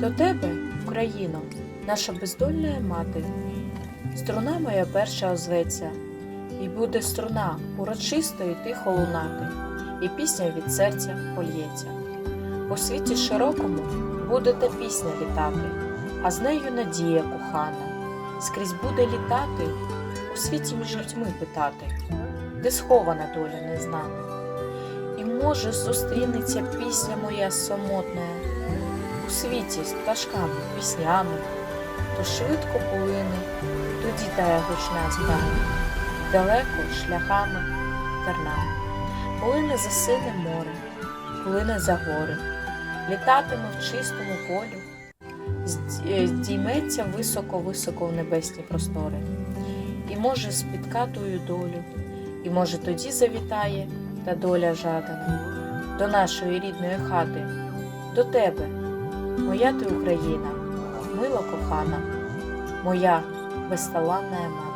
До тебе, Україно, наша бездольна мати, струна моя перша озветься, і буде струна урочисто і тихо лунати, і пісня від серця польється. По світі широкому буде та пісня літати, а з нею надія кохана. Скрізь буде літати, у світі між людьми питати, де схована доля незнана. І може зустрінеться пісня моя самотна у світі з пташками, піснями, то швидко полине, тоді тая гучна збрання, далеко шляхами, тернами, полине за сине море, полине за гори, літатиме в чистому полю, здійметься високо-високо в небесні простори, і може спітка тую долю, і може тоді завітає та доля жадана. До нашої рідної хати, до тебе. Моя ти Україна, мила кохана, моя безталанна мати.